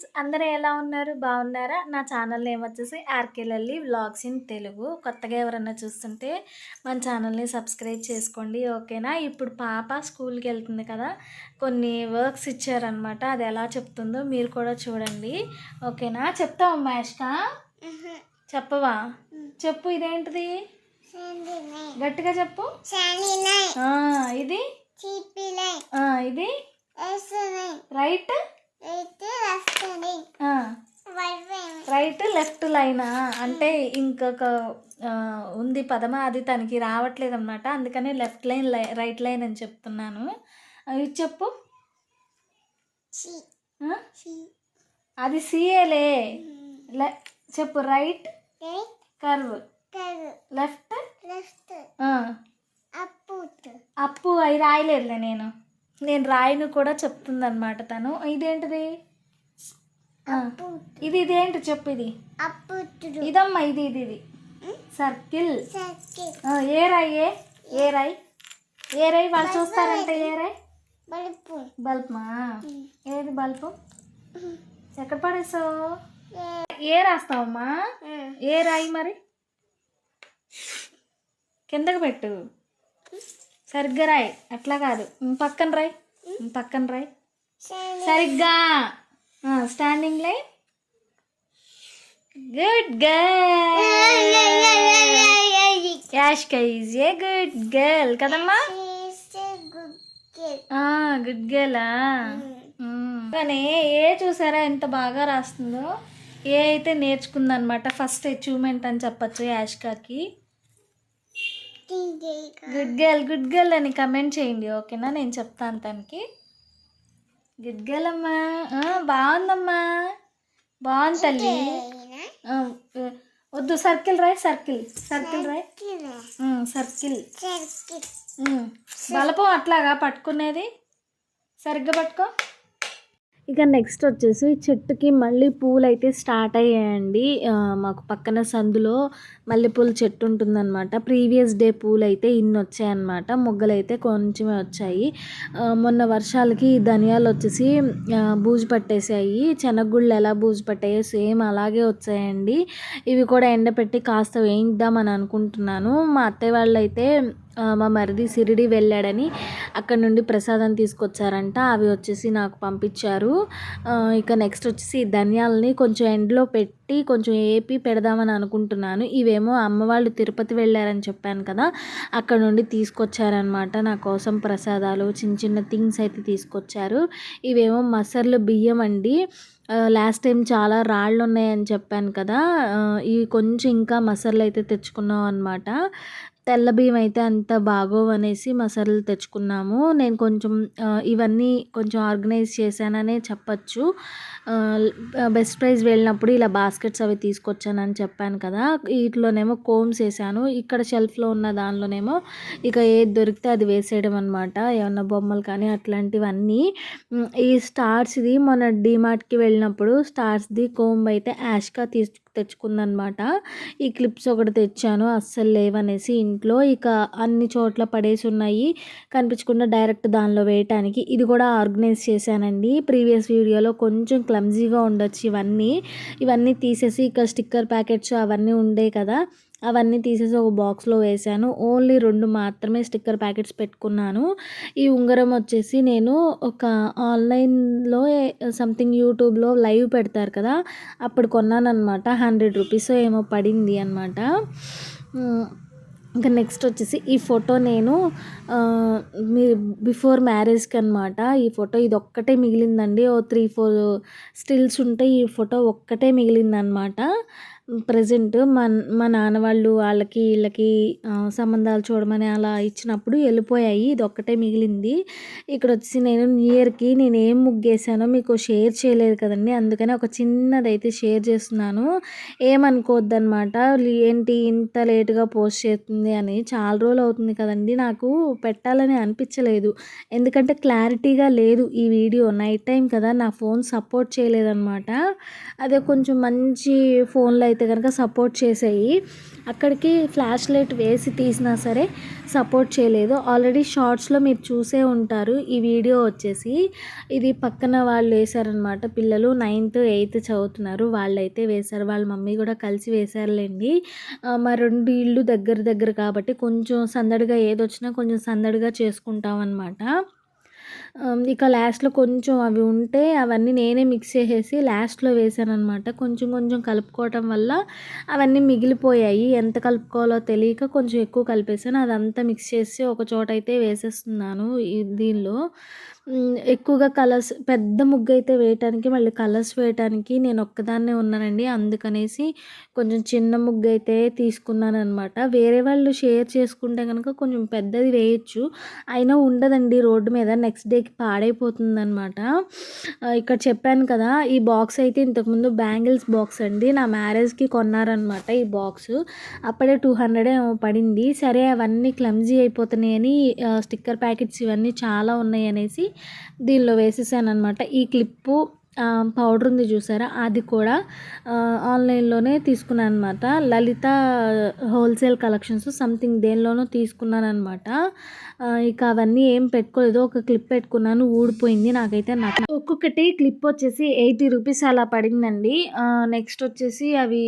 Friends అందరూ ఎలా ఉన్నారు? బాగున్నారా? నా ఛానల్ నేమ్ వచ్చేసి ఆర్కేలల్లి వ్లాగ్స్ ఇన్ తెలుగు. కొత్తగా ఎవరన్నా చూస్తుంటే మన ఛానల్ని సబ్స్క్రైబ్ చేసుకోండి ఓకేనా? ఇప్పుడు పాప స్కూల్కి వెళ్తుంది కదా కొన్ని వర్క్స్ ఇచ్చారనమాట అది ఎలా చెప్తుందో మీరు కూడా చూడండి ఓకేనా? చెప్తావా మహేష్క చెప్పవా? చెప్పు ఇదేంటిది? గట్టిగా చెప్పు. ఇది? ఇది? రైట్? రైట్ లెఫ్ట్ లైనా? అంటే ఇంకొక ఉంది పదమా? అది తనకి రావట్లేదు అనమాట అందుకని లెఫ్ట్ లైన్ రైట్ లైన్ అని చెప్తున్నాను. ఇది చెప్పు? అది సిఏలే. లె చెప్పు. Right curve. లెఫ్ట్? అప్పు అవి రాయలేదులే నేను. నేను రాయను కూడా చెప్తుంది అనమాట తను. ఇదేంటిది? ఇది ఇదేంటి చెప్పు ఇది? ఇదమ్మా ఇది ఇది ఇది. సర్కిల్. ఏ రాయి ఏ? ఏ రాయి? ఏ రాయి? వాళ్ళు చూస్తారంటే ఏ రాయి? బల్బమా? ఏది బల్బు? ఎక్కడ పడేసావు ఏ. రాస్తావమ్మా? ఏ రాయి మరి? కిందకి పెట్టు. సరిగ్గా రాయి. అట్లా కాదు. పక్కన రాయి. పక్కన రాయి. సరిగ్గా. Standing line good girl Yashka is a good girl కదమ్మా? గుడ్ గర్లా కానీ ఏ చూసారా ఎంత బాగా రాస్తుందో? ఏ అయితే నేర్చుకుందనమాట ఫస్ట్ అచీవ్మెంట్ అని చెప్పచ్చు యాష్కాకి గుడ్ గర్ల్ గుడ్ గర్ల్ అని కమెంట్ చేయండి ఓకేనా? నేను చెప్తాను తనకి. గుడ్ గర్ల్ అమ్మా. బాగుందమ్మా. బాగుంది తల్లి. వద్దు సర్కిల్ రాయ్ సర్కిల్ సర్కిల్ రాయ్. సర్కిల్ బలపం అట్లాగా పట్టుకునేది. సరిగ్గా పట్టుకో. ఇక నెక్స్ట్ వచ్చేసి చెట్టుకి మళ్ళీ పూలు అయితే స్టార్ట్ అయ్యాయండి మాకు పక్కన సందులో మల్లెపూల చెట్టు ఉంటుందన్నమాట. ప్రీవియస్ డే పూలు అయితే ఇన్ని వచ్చాయన్నమాట. మొగ్గలు అయితే కొంచెమే వచ్చాయి. మొన్న వర్షాలకి ఈ ధనియాలు వచ్చేసి బూజు పట్టేసాయి శనగగుళ్ళు ఎలా బూజు పట్టాయో సేమ్ అలాగే వచ్చాయండి. ఇవి కూడా ఎండపెట్టి కాస్త వేయిద్దామని అనుకుంటున్నాను. మా అత్తయ్య వాళ్ళు అయితే మా మరిది సిరిడి వెళ్ళాడని అక్కడ నుండి ప్రసాదం తీసుకొచ్చారంట. అవి వచ్చేసి నాకు పంపించారు. ఇక నెక్స్ట్ వచ్చేసి ధనియాలని కొంచెం ఎండలో పెట్టి కొంచెం ఏపి పెడదామని అనుకుంటున్నాను. ఇవేమో అమ్మ వాళ్ళు తిరుపతి వెళ్ళారని చెప్పాను కదా అక్కడ నుండి తీసుకొచ్చారనమాట నా కోసం ప్రసాదాలు చిన్న చిన్న థింగ్స్ అయితే తీసుకొచ్చారు. ఇవేమో మసర్లు బియ్యం అండి. లాస్ట్ టైం చాలా రాళ్ళు ఉన్నాయని చెప్పాను కదా ఇవి కొంచెం ఇంకా మసర్లు అయితే తెచ్చుకున్నాం అనమాట తెల్ల బియ్యం అయితే అంత బాగోవు అనేసి మసాలాలు తెచ్చుకున్నాము. నేను కొంచెం ఇవన్నీ కొంచెం ఆర్గనైజ్ చేశాననే చెప్పచ్చు. బెస్ట్ ప్రైజ్ వెళ్ళినప్పుడు ఇలా బాస్కెట్స్ అవి తీసుకొచ్చానని చెప్పాను కదా. వీటిలోనేమో కోమ్స్ వేసాను. ఇక్కడ షెల్ఫ్లో ఉన్న దానిలోనేమో ఇక ఏది దొరికితే అది వేసేయడం అనమాట ఏమన్నా బొమ్మలు కానీ అట్లాంటివన్నీ. ఈ స్టార్స్ది మొన్న డీమార్ట్కి వెళ్ళినప్పుడు స్టార్స్ది కోంబ్ అయితే యాష్గా తీసు తెచ్చుకుందనమాట. ఈ క్లిప్స్ ఒకటి తెచ్చాను అస్సలు లేవనేసి ఇంట్లో ఇక అన్ని చోట్ల పడేసి ఉన్నాయి కనిపించకుండా డైరెక్ట్ దానిలో వేయటానికి. ఇది కూడా ఆర్గనైజ్ చేశానండి. ప్రీవియస్ వీడియోలో కొంచెం క్లమ్జీగా ఉండొచ్చు ఇవన్నీ. ఇవన్నీ తీసేసి ఇక స్టిక్కర్ ప్యాకెట్స్ అవన్నీ ఉండే కదా. అవన్నీ తీసేసి ఒక బాక్స్లో వేసాను. ఓన్లీ రెండు మాత్రమే స్టిక్కర్ ప్యాకెట్స్ పెట్టుకున్నాను. ఈ ఉంగరం వచ్చేసి నేను ఒక ఆన్లైన్లో సంథింగ్ యూట్యూబ్లో లైవ్ పెడతారు కదా అప్పుడు కొన్నానమాట హండ్రెడ్ రూపీస్ ఏమో పడింది అనమాట ఇంకా నెక్స్ట్ వచ్చేసి ఈ ఫోటో నేను మీ బిఫోర్ మ్యారేజ్కి అనమాట ఈ ఫోటో ఇది ఒక్కటే మిగిలిందండి. ఓ త్రీ ఫోర్ స్టిల్స్ ఉంటే ఈ ఫోటో ఒక్కటే మిగిలిందనమాట ప్రజెంట్ మా మా నాన్న వాళ్ళు వాళ్ళకి వీళ్ళకి సంబంధాలు చూడమని అలా ఇచ్చినప్పుడు వెళ్ళిపోయాయి. ఇది ఒక్కటే మిగిలింది. ఇక్కడ వచ్చి నేను న్యూ ఇయర్కి నేను ఏం ముగ్గేసానో మీకు షేర్ చేయలేదు కదండి. అందుకని ఒక చిన్నదైతే షేర్ చేస్తున్నాను. ఏమనుకోవద్దనమాట ఏంటి ఇంత లేటుగా పోస్ట్ చేస్తుంది అని చాలా రోజులు అవుతుంది కదండి. నాకు పెట్టాలని అనిపించలేదు. ఎందుకంటే క్లారిటీగా లేదు ఈ వీడియో. నైట్ టైం కదా నా ఫోన్ సపోర్ట్ చేయలేదన్నమాట. అదే కొంచెం మంచి ఫోన్లో అయితే అయితే కనుక సపోర్ట్ చేసాయి. అక్కడికి ఫ్లాష్ లైట్ వేసి తీసినా సరే సపోర్ట్ చేయలేదు. ఆల్రెడీ షార్ట్స్లో మీరు చూసే ఉంటారు. ఈ వీడియో వచ్చేసి ఇది పక్కన వాళ్ళు వేశారనమాట పిల్లలు నైన్త్ ఎయిత్ చదువుతున్నారు. వాళ్ళైతే వేశారు. వాళ్ళ మమ్మీ కూడా కలిసి వేశారులేండి. మా రెండు ఇళ్ళు దగ్గర దగ్గర కాబట్టి కొంచెం సందడిగా ఏదొచ్చినా కొంచెం సందడిగా చేసుకుంటాం అనమాట ఇక లాస్ట్లో కొంచెం అవి ఉంటే అవన్నీ నేనే మిక్స్ చేసేసి లాస్ట్లో వేసాను అనమాట కొంచెం కొంచెం కలుపుకోవటం వల్ల అవన్నీ మిగిలిపోయాయి. ఎంత కలుపుకోవాలో తెలియక కొంచెం ఎక్కువ కలిపేసాను. అదంతా మిక్స్ చేసి ఒక చోట అయితే వేసేస్తున్నాను దీనిలో. ఎక్కువగా కలర్స్ పెద్ద ముగ్గు అయితే వేయటానికి మళ్ళీ కలర్స్ వేయటానికి నేను ఒక్కదాన్నే ఉన్నానండి. అందుకనేసి కొంచెం చిన్న ముగ్గు అయితే తీసుకున్నాను అనమాట వేరే వాళ్ళు షేర్ చేసుకుంటే కనుక కొంచెం పెద్దది వేయచ్చు. అయినా ఉండదండి రోడ్డు మీద. నెక్స్ట్ డేకి పాడైపోతుంది అనమాట ఇక్కడ చెప్పాను కదా ఈ బాక్స్ అయితే ఇంతకుముందు బ్యాంగిల్స్ బాక్స్ అండి. నా మ్యారేజ్కి కొన్నారనమాట ఈ బాక్స్. అప్పుడే టూ హండ్రెడ్ ఏమో పడింది. సరే అవన్నీ క్లమ్జీ అయిపోతున్నాయని స్టిక్కర్ ప్యాకెట్స్ ఇవన్నీ చాలా ఉన్నాయి అనేసి దీనిలో వేసేసాను అనమాట ఈ క్లిప్పు పౌడర్ ఉంది చూసారా? అది కూడా ఆన్లైన్లోనే తీసుకున్నాను అనమాట లలిత హోల్సేల్ కలెక్షన్స్ సంథింగ్ దేనిలోనో తీసుకున్నాను అనమాట ఇక అవన్నీ ఏం పెట్టుకోలేదు. ఒక క్లిప్ పెట్టుకున్నాను ఊడిపోయింది నాకైతే నాకు ఒక్కొక్కటి క్లిప్ వచ్చేసి ఎయిటీ రూపీస్ అలా పడిందండి. నెక్స్ట్ వచ్చేసి అవి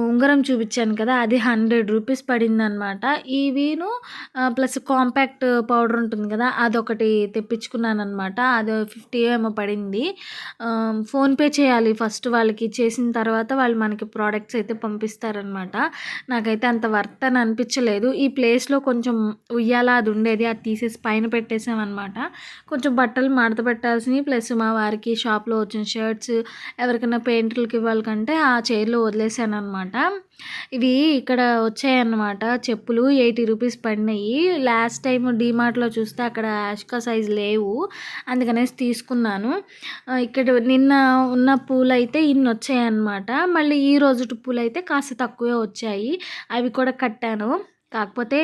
ఉంగరం చూపించాను కదా అది హండ్రెడ్ రూపీస్ పడింది అనమాట ఇవిను ప్లస్ కాంపాక్ట్ పౌడర్ ఉంటుంది కదా అదొకటి తెప్పించుకున్నాను అనమాట అది ఫిఫ్టీ ఏమో పడింది. ఫోన్పే చేయాలి ఫస్ట్ వాళ్ళకి. చేసిన తర్వాత వాళ్ళు మనకి ప్రోడక్ట్స్ అయితే పంపిస్తారనమాట నాకైతే అంత వర్త్ అని అనిపించలేదు. ఈ ప్లేస్లో కొంచెం ఉయ్యాల అది ఉండేది అది తీసేసి పైన పెట్టేసామన్నమాట కొంచెం బట్టలు మడత పెట్టాల్సినవి ప్లస్ మా వారికి షాప్లో వచ్చిన షర్ట్స్ ఎవరికైనా పెయింటర్లకి ఇవ్వాలి కంటే ఆ చైర్లో వదిలేసాను అనమాట ఇవి ఇక్కడ వచ్చాయన్నమాట. చెప్పులు ఎయిటీ రూపీస్ పడినాయి. లాస్ట్ టైం డీమార్ట్లో చూస్తే అక్కడ యాష్కా సైజ్ లేవు. అందుకనేసి తీసుకున్నాను. ఇక్కడ నిన్న ఉన్న పూలు అయితే ఇన్ని వచ్చాయన్నమాట. మళ్ళీ ఈ రోజు పూలు అయితే కాస్త తక్కువే వచ్చాయి. అవి కూడా కట్టాను. కాకపోతే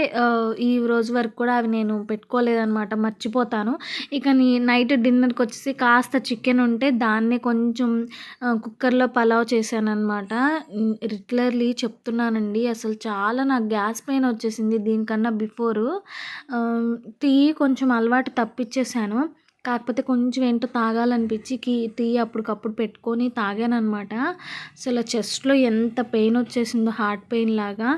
ఈ రోజు వరకు కూడా అవి నేను పెట్టుకోలేదన్నమాట మర్చిపోతాను. ఇక నీ నైట్ డిన్నర్కి వచ్చేసి కాస్త చికెన్ ఉంటే దాన్ని కొంచెం కుక్కర్లో పలావ్ చేశాను అనమాట రెగ్యులర్లీ చెప్తున్నానండి అసలు చాలా నాకు గ్యాస్ పెయిన్ వచ్చేసింది దీనికన్నా బిఫోరు. టీ కొంచెం అలవాటు తప్పించేశాను కాకపోతే కొంచెం ఏంటో తాగాలనిపించి కీ టీ అప్పటికప్పుడు పెట్టుకొని తాగాను అనమాట అసలు చెస్ట్లో ఎంత పెయిన్ వచ్చేసిందో హార్ట్ పెయిన్ లాగా.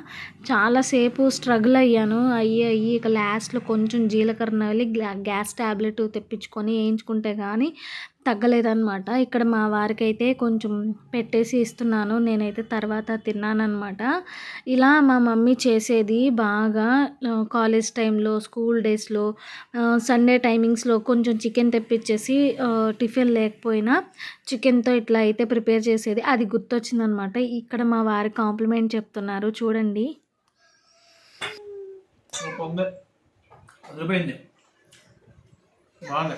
చాలాసేపు స్ట్రగుల్ అయ్యాను. అయ్యి అయ్యి ఇక లాస్ట్లో కొంచెం జీలకర్ర నవలి గ్యాస్ ట్యాబ్లెట్ తెప్పించుకొని వేయించుకుంటే కానీ తగ్గలేదన్నమాట. ఇక్కడ మా వారికైతే కొంచెం పెట్టేసి ఇస్తున్నాను. నేనైతే తర్వాత తిన్నానమాట ఇలా మా మమ్మీ చేసేది బాగా కాలేజ్ టైంలో స్కూల్ డేస్లో సండే టైమింగ్స్లో కొంచెం చికెన్ తెప్పించేసి టిఫిన్ లేకపోయినా చికెన్తో ఇట్లా అయితే ప్రిపేర్ చేసేది. అది గుర్తొచ్చిందనమాట ఇక్కడ మా వారి కాంప్లిమెంట్ చెప్తున్నారు. చూడండి. బాగుంది.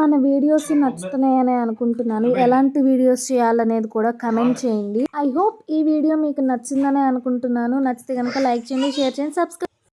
మన వీడియోస్ నచ్చుతున్నాయని అనుకుంటున్నాను. ఎలాంటి వీడియోస్ చేయాలనేది కూడా కమెంట్ చేయండి. ఐ హోప్ ఈ వీడియో మీకు నచ్చిందని అనుకుంటున్నాను. నచ్చితే కనుక లైక్ చేయండి షేర్ చేయండి సబ్స్క్రైబ్